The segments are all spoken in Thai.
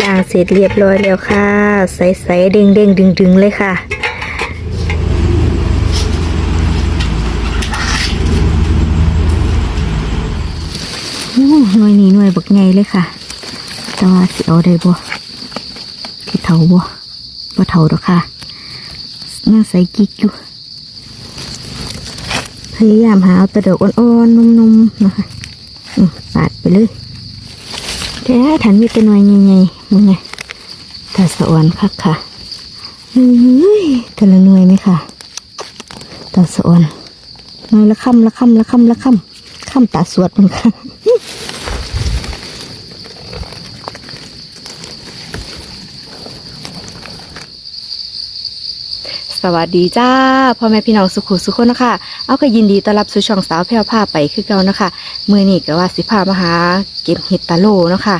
ล้างเสร็จเรียบร้อยแล้วค่ะ ใสๆเด้งเด้งดึงดึงๆเลยค่ะโอ้หน่วยนี้หน่วยบักไงเลยค่ะ แต่ว่าสิเอาได้บ่ที่เถาบ่บ่เถาดอกค่ะน่าใสกิ๊กอยู่พยายามหาเอาแตะดอกอ่อนๆนุ่มๆนะคะปาดไปเลย แท้ถันมีแต่หน่วยใหญ่ๆมึงไงตาสะอ่อนคักค่ะเฮ้ยแต่ละหน่วยไหมค่ะตาสะอ่อนหน่วยละค่ำละค่ำละค่ำละค่ำค่ำตาสวดมันค่ะ สวัสดีจ้าพ่อแม่พี่น้องสุขุสุขคนนะคะเอาก็ยินดีต้อนรับสู่ช่องสาวแพรวผ้าไปคือเก่านะคะมือนี้ก็ว่าสิพามาหาเก็บเห็ดตะโลเนาะคะ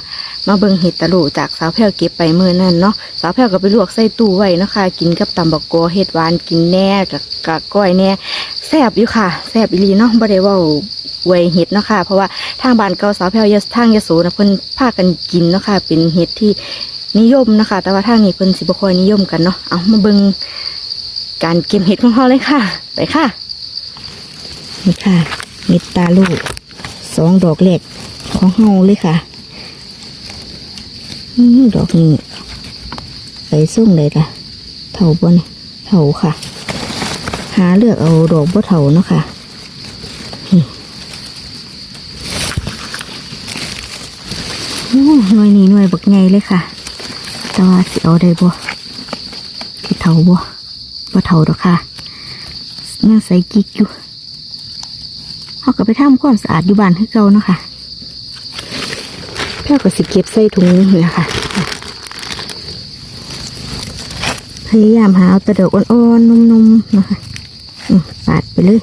มาเบิ่งเห็ดตะโลจากสาวแพรวเก็บไปมือนั่นเนาะสาวแพรวก็ไปลวกใส่ตู้ไว้เนาะคะ กินกับตำบักโกเห็ดหวานกินแน่กับกะก้อยแน่แซ่บอยู่ค่ะแซ่บอีหลีเนาะบ่ได้เว่าไวยเห็ดเนาะค่ะเพราะว่าทางบ้านเก่าสาวแพรวยศทางยโสนะเพิ่นพากันกินเนาะค่ะเป็นเห็ดที่นิยมนะคะ แต่ว่าทางนี้เพิ่นสิบ่ค่อยนิยมกันเนาะเอามาเบิ่ง การเก็บเห็ดของเขาเลยค่ะ ไปค่ะ นี่ค่ะเห็ดตาลูกสองดอกแรกของเฮาเลยค่ะอืมดอกนี้ไปส่งเลยล่ะ เถาบนเถาค่ะ หาเลือกเอาดอกบ่เถาเนาะค่ะหน่วยนี้หน่วยบักไงเลยค่ะ แต่ว่าสิเอาได้บ่ที่เถาบ่ บ่เท่าดอกค่ะยังใส่กิ๊กอยู่เขาก็ไปทำความสะอาดอยู่บ้านให้เก่าเนาะค่ะแพ้วก็สิเก็บใส่ถุงนี่แหละค่ะ พยายามหาเอาแตะดกอ่อนๆนุ่มๆนะคะปาดไปเลย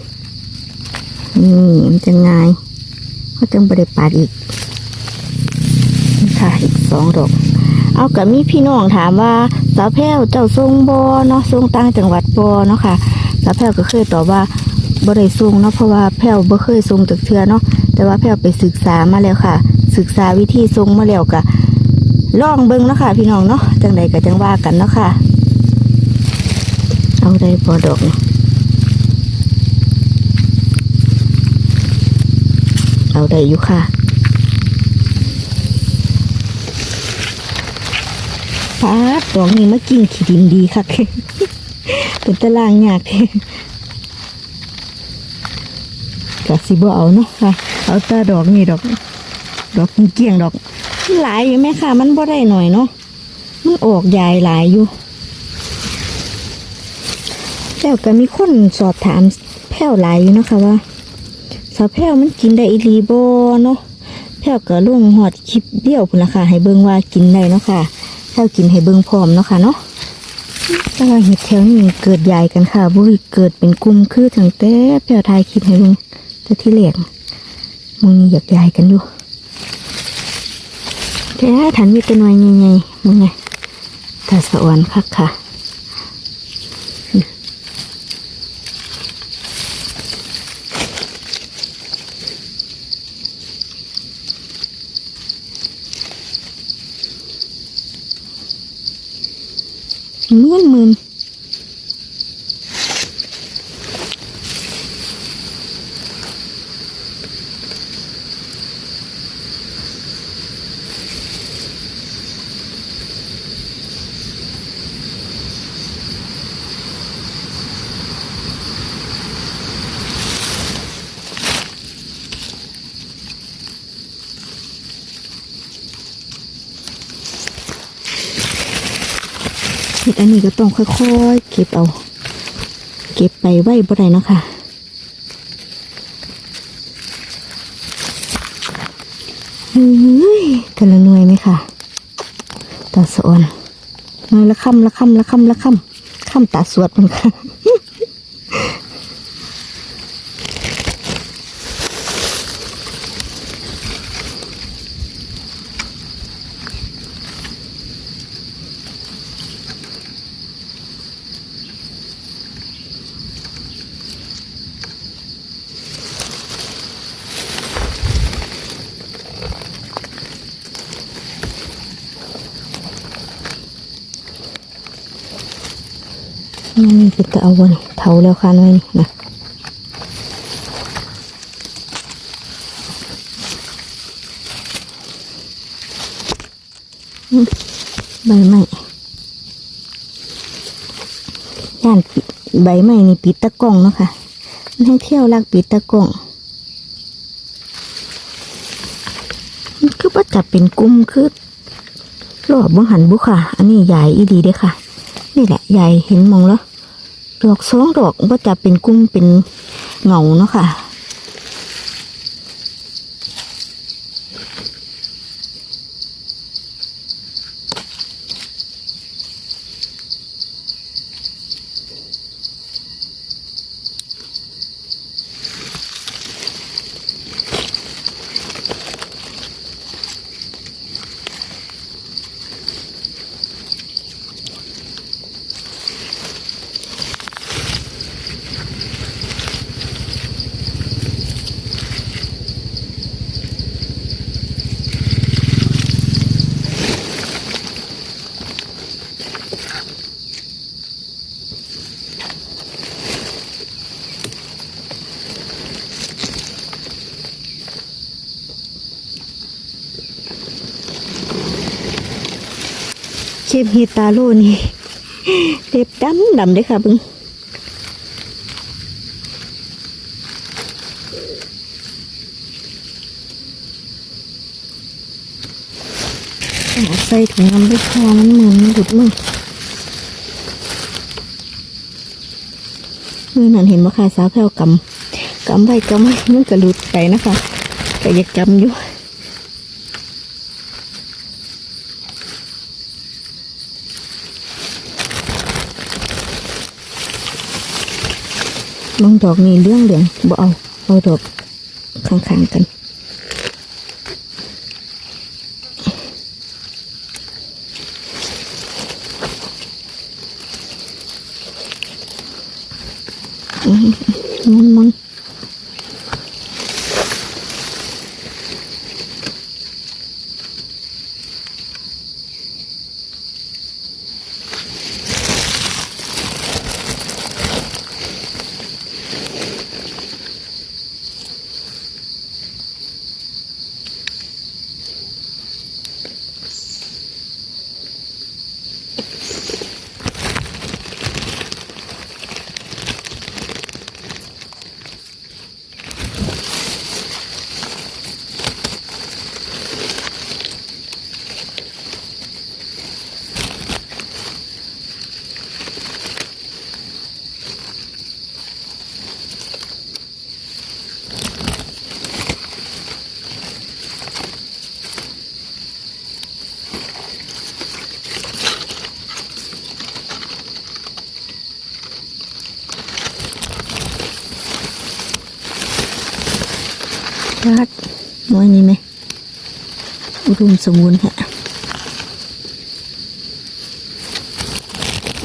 นี่มันจะง่ายเขาจังบริปาดอีกค่ะอีกสองดอก เอากับมีพี่น้องถามว่าสาวแพ้วเจ้าทรงบอเนาะทรงต่างจังหวัดบอเนาะค่ะสาวแพ้วก็เคยตอบว่าบ่ได้ทรงเนาะเพราะว่าแพ้วบ่เคยทรงจากเทือเนาะแต่ว่าแพ้วไปศึกษามาแล้วค่ะ ศึกษาวิธีทรงมาแล้วก็ลองเบิ่งเนาะค่ะพี่น้องเนาะจังใดก็จังว่ากันเนาะค่ะ เอาได้พอดอกเนาะเอาได้อยู่ค่ะ ฟาดอกนี้มากินขี้ดินดีค่ะเป็นตารางยากกะสิบ่เอาเนาะค่ะ เอาตาดอกนี่ดอก ดอกเกี่ยงดอกหลายอยู่ไหมค่ะ มันบ่ได้หน่อยเนาะมันออกใหญ่หลายอยู่แล้วก็มีคนสอบถามแพ้วหลายอยู่นะคะว่าสาวแพ้วมันกินได้อีหลีบ่เนาะแพ้วก็ลงหอดคลิปเดียวพุ่นละค่ะ ให้เบิ่งว่ากินได้เนาะค่ะ ถ้ากินให้เบิ่งพร้อมเนาะค่ะเนาะแต่ว่าเห็ดแถวนี้เกิดใหญ่กันค่ะบุ้ยเกิดเป็นกลุ่มคือถึงแต่แพ้วทายคลิปให้เบิ่งแต่ที่เหลียงมึงอยากใหญ่กันอยู่แค่ถันมีแต่หน่วยใหญ่ๆมึงไงตาสะอ่อนคักค่ะ มื่นหมื่น ดอันนี้ก็ต้องค่อยๆ เก็บเอา เก็บไปไว้บ่ได้นะค่ะเฮ้ยแต่ละหน่วยไหมค่ะตาสะอ่อนหน่วยละค่ำละค่ำละค่ำละค่ำค่ำตาสวดมันค่ะ เนี่ เป็นตะเอาบนเถาแล้วค่ะน้อยนี่นะใบไม้ย่านใบไม้นี่ปิดตะกร้องเนาะค่ะมันให้เที่ยวลักปิดตะกร้องมันคือว่าจับเป็นกลุ่มคือรอบบังหันบุค่ะ อันนี้ใหญ่อีดีเด้อค่ะ นี่แหละใหญ่เห็นมองแล้ว ดอกสองดอกว่าจะเป็นกุ้งเป็นเงาเนาะค่ะ เชฟฮิตาโร่นี่เล็บดำดำเลยค่ะบึงใส่ถุงน้ำไปพอมันเหมือนหลุดมือมือนั่นเห็นว่าค่ะสาวแพรวกำกำไปกำไว้มันก็หลุดไปนะคะก็อยากจำอยู่ มองดอกนี่เรื่องเหลืองบ่เอาเอาดอกข้างๆกัน อืมมันมัน ชัดน้อยนี่ไหมอุดมสมบูรณ์ค่ะ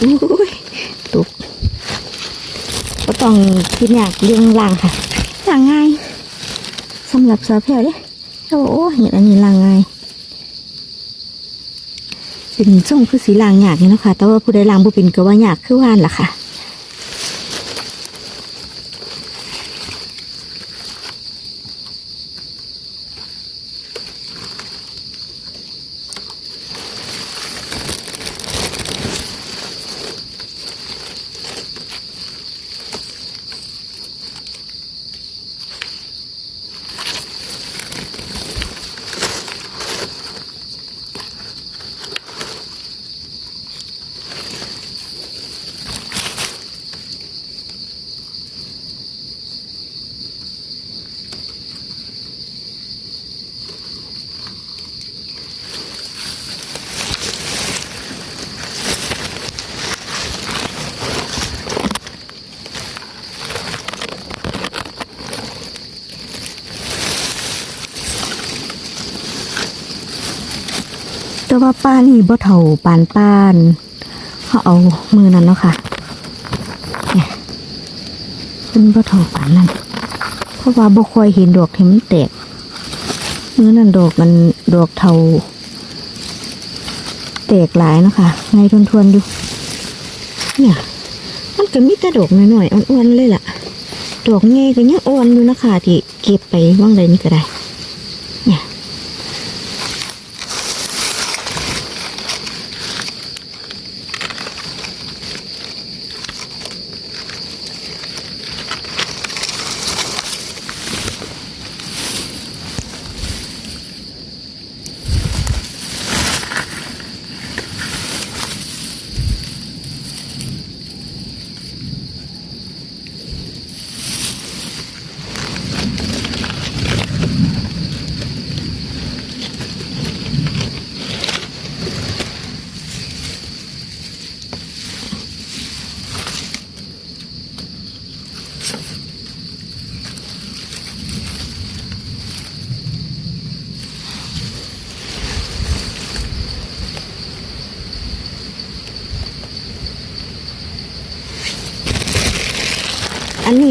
อุ้ยตกก็ต้องคิดยากเรื่องล่างค่ะล่างง่ายสำหรับสาวแพรวเด้เขาบอกโอ้เห็นอันนี้ล่างง่ายเป็นช่องคือสีล่างยากนี่นะคะแต่ว่าผู้ใดล่างบ่เป็นก็ว่ายากคือว่านล่ะค่ะ แต่ว่าป้านี่บ่เท่าปานป้านเขาเอามือนั้นเนาะค่ะเนี่ยเป็นบ่เท่าปานนั้นเพราะว่าบ่ค่อยเห็นดอกที่มันแตกมือนั้นดอกมันดอกเท่าแตกหลายเนาะค่ะไงทวนๆดูเนี่ยมันก็มีแต่ดอกน้อยๆอ่อนๆเลยล่ะดอกเงยก็ยังอ่อนอยู่นะคะที่เก็บไปว่างใดนี่ก็ได้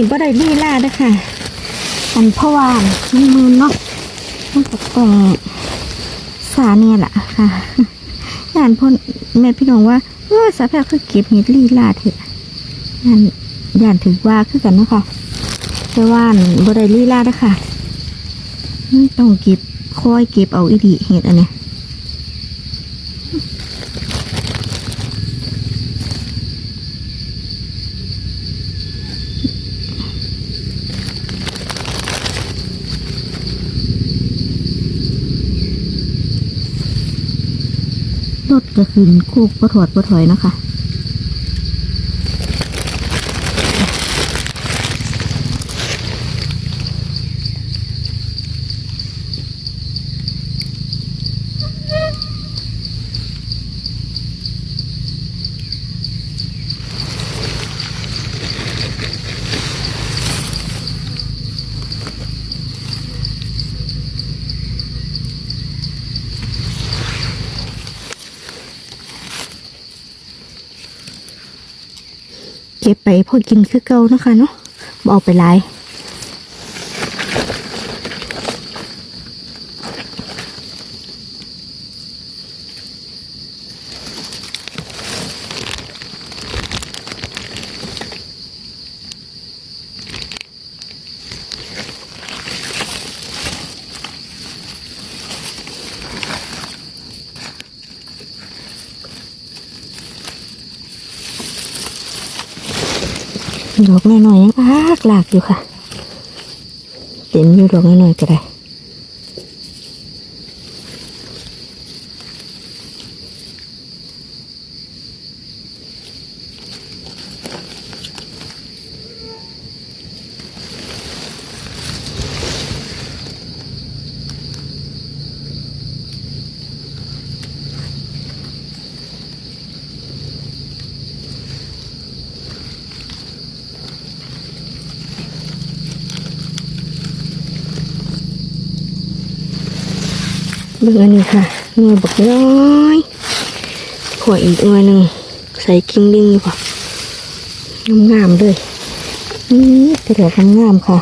นี้บ่ได้ลีลาด้อค่ะ อันพะว่ามันมือเนาะมันก็ต้องสาเนี่ยแหละค่ะย่านพ่นแม่พี่น้องว่าเออสาแพรคือเก็บเห็ดลีลาเถอะย่านย่านถือว่าคือกันเนาะค่ะแต่ว่าอันบ่ได้ลีลาด้อค่ะต้องเก็บคอยเก็บเอาอีดีเห็ดอันเนี้ย รถก็ ขึ้นคูกบ่ถอดก็ถอยนะคะ เก็บไปพอกินคือเก่านะคะเนาะบเอาไปหลาย ดอกน้อยๆยังอากหลากอยู่ค่ะ เต็มอยู่ดอกน้อยๆก็ได้ เบิ่งอันนี้ค่ะหน่วยบักน้อยขวอีกหน่วยหนึ่งใส่กิ้งลิงดีกว่างามๆเลยนี่กระดอกงามๆค่ะ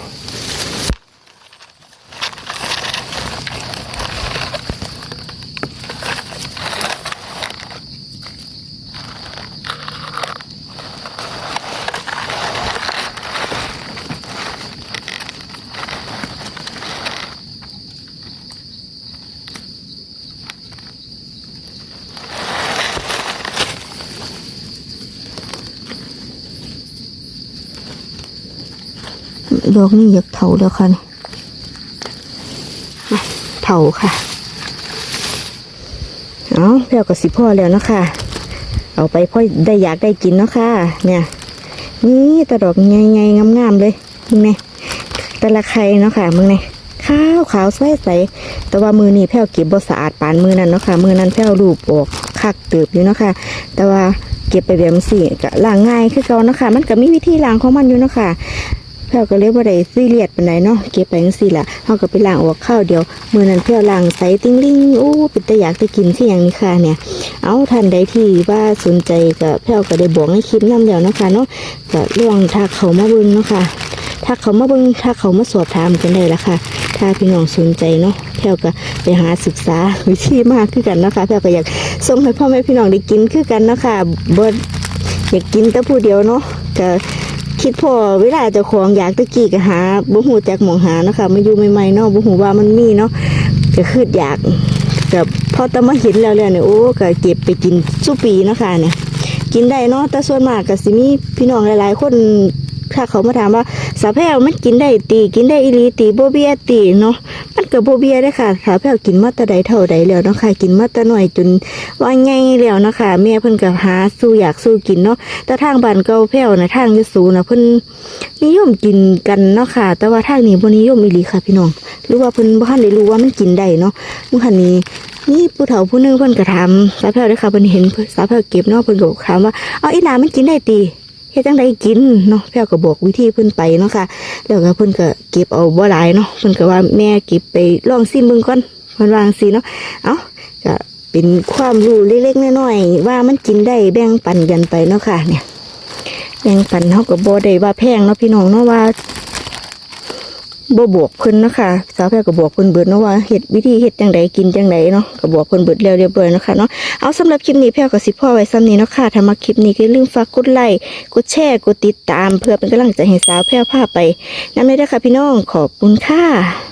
ดอกนี้อยากเถาแล้วค่ะเถาค่ะ เอาแพรวกับสิพ่อแล้วเนาะคะเอาไปพ่อได้อยากได้กินเนาะค่ะ เนี่ย นี่ตะดอกใหญ่ๆงามๆเลยมึงเนี่ยแต่ละไข่เนาะค่ะมึงเนี่ยขาวขาวใสใสๆแต่ว่ามือนี่แพรวเก็บบ่สะอาดปานมือนั้นเนาะค่ะ มือนั้นแพรวรูปออกคักเติบอยู่เนาะค่ะ แต่ว่าเก็บไปแบบสี่ก็ล้างง่ายคือเก่าเนาะค่ะ มันก็มีวิธีล้างของมันอยู่เนาะค่ะ แพรวก็เรียกว่าได้ซีเรียสปานใดเนาะเก็บไปจังซี่ล่ะเฮาก็ไปล้างออกข้าวเดียวมื้อนั้นแพรวล้างใสติ้งลิงโอ้เป็นตาอยากได้กินคือหยังนี่ค่ะเนี่ย เอาท่านใดที่ว่าสนใจก็แพรวก็ได้บอกในคลิปนำแล้วเนาะค่ะเนาะก็ลองทักเขามาเบิ่งเนาะค่ะทักเขามาเบิ่งทักเขามาสอบถามกันได้ละค่ะถ้าพี่น้องสนใจเนาะแพรวก็ไปหาศึกษาวิธีมากคือกันนะคะแพรวก็อยากส่งให้พ่อแม่พี่น้องได้กินคือกันนะคะบ่อยากกินแต่ผู้เดียวเนาะก็ คิดพอเวลาเจ้าของอยากตะกี้ก็หาบ่ฮู้จักหมองหานะคะมาอยู่ใหม่ๆเนาะบ่หูว่ามันมีเนาะก็คืออยากก็พอแตะมาเห็นแล้วแล้วเนี่ยโอ้ก็เก็บไปกินสุปีนะคะเนี่ยกินได้เนาะแต่ส่วนมากก็สิมีพี่น้องหลายๆ คนถ้าเขามาถามว่า สาแพรวมันกินได้ตีกินได้อีลีตีโบเบียตีเนาะมันก็โบเบียได้ค่ะสาแพรวกินมาตะใดเท่าใดแล้วเนาะค่ะกินมาตะหน่อยจนว่าไงแล้วเนาะค่ะแม่เพิ่นก็หาสู้อยากสู้กินเนาะแต่ทางบ้านเก่าแพ้วนะทางยะโสูนะเพิ่นนิยมกินกันเนาะค่ะ แต่ว่าทางนี้บ่นิยมอีลีค่ะพี่น้องหรือว่าเพิ่นบ่ทันได้รู้ว่ามันกินได้เนาะมื้อคันนี้นี่ผู้เฒ่าผู้หนึงเพิ่นก็ถามสาแพรวเด้ค่ะเพิ่นเห็นสาแพรวเก็บเนาะเพิ่นก็ถามว่าเอาอีหลามันกินได้ติ เฮ็ดจังไดกินเนาะแพรวก็บอกวิธีเพิ่นไปเนาะค่ะ แล้วก็เพิ่นก็เก็บเอาบ่หลายเนาะเพิ่นก็ว่าแม่เก็บไปลองซิมเบิ่งก่อนเพิ่นวาจังซี่เนาะเอ้าก็เป็นความรู้เล็กๆน้อยๆว่ามันกินได้แบ่งปันกันไปเนาะค่ะเนี่ยแบ่งปันเฮาก็บ่ได้ว่าแพงเนาะพี่น้องเนาะว่า บ่บวกเพิ่นนะคะสาวแพรก็บวกเพิ่นเบิดเนาะว่าเห็ดวิธีเห็ดจังไดกินจังไดเนาะก็บวกเพิ่นเบิดแล้วเรียบร้อยเนะคะเนาะเอาสำหรับคลิปนี้แพรก็สิพ่อไว้ซ้ำนี้เนาะค่ะถ้ามาคลิปนี้ก็อย่าลืมฝากกดไลค์กดแชร์กดติดตาม เพื่อเป็นกำลังใจให้สาวแพรพาไปนำเลยเด้ค่ะพี่น้องขอบคุณค่ะ